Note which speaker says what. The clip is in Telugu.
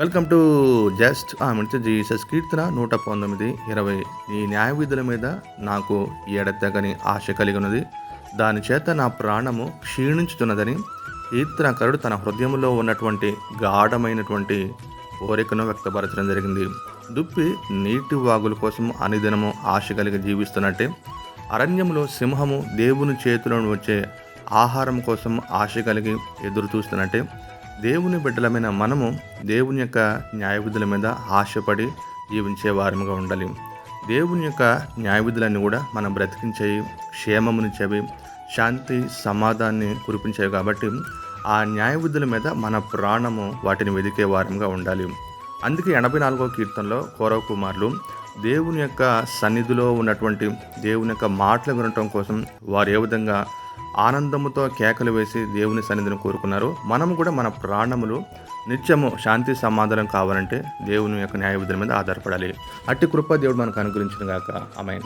Speaker 1: వెల్కమ్ టు జస్ట్ మంచి జీసస్ కీర్తన నూట పంతొమ్మిది ఇరవై. ఈ న్యాయ విధుల మీద నాకు ఎడతెగని ఆశ కలిగి ఉన్నది. దాని చేత నా ప్రాణము క్షీణించుతున్నదని కీర్తనకరుడు తన హృదయంలో ఉన్నటువంటి గాఢమైనటువంటి కోరికను వ్యక్తపరచడం జరిగింది. దుప్పి నీటి వాగుల కోసం అనిదినము ఆశ కలిగి జీవిస్తున్నట్టే అరణ్యంలో సింహము దేవుని చేతిలో వచ్చే ఆహారం కోసం ఆశ కలిగి ఎదురు చూస్తున్నట్టే దేవుని బిడ్డలమైన మనము దేవుని యొక్క న్యాయవిధుల మీద ఆశపడి జీవించే వారముగా ఉండాలి. దేవుని యొక్క న్యాయవిధులన్నీ కూడా మనం బ్రతికించేవి క్షేమమునిచ్చేవి శాంతి సమాధాన్ని కురిపించేవి కాబట్టి ఆ న్యాయవిధుల మీద మన ప్రాణము వాటిని వెదికే వారంగా ఉండాలి. అందుకే ఎనభై నాలుగో కీర్తనలో కౌరవ కుమారులు దేవుని యొక్క సన్నిధిలో ఉన్నటువంటి దేవుని యొక్క మాటలు వినటం కోసం వారు ఏ విధంగా ఆనందముతో కేకలు వేసి దేవుని సన్నిధిని కోరుకున్నారు. మనము కూడా మన ప్రాణములు నిత్యము శాంతి సమాధానం కావాలంటే దేవుని యొక్క న్యాయ విధుల మీద ఆధారపడాలి. అట్టి కృప దేవుడు మనకు అనుగ్రహించిన గాక. అమైన్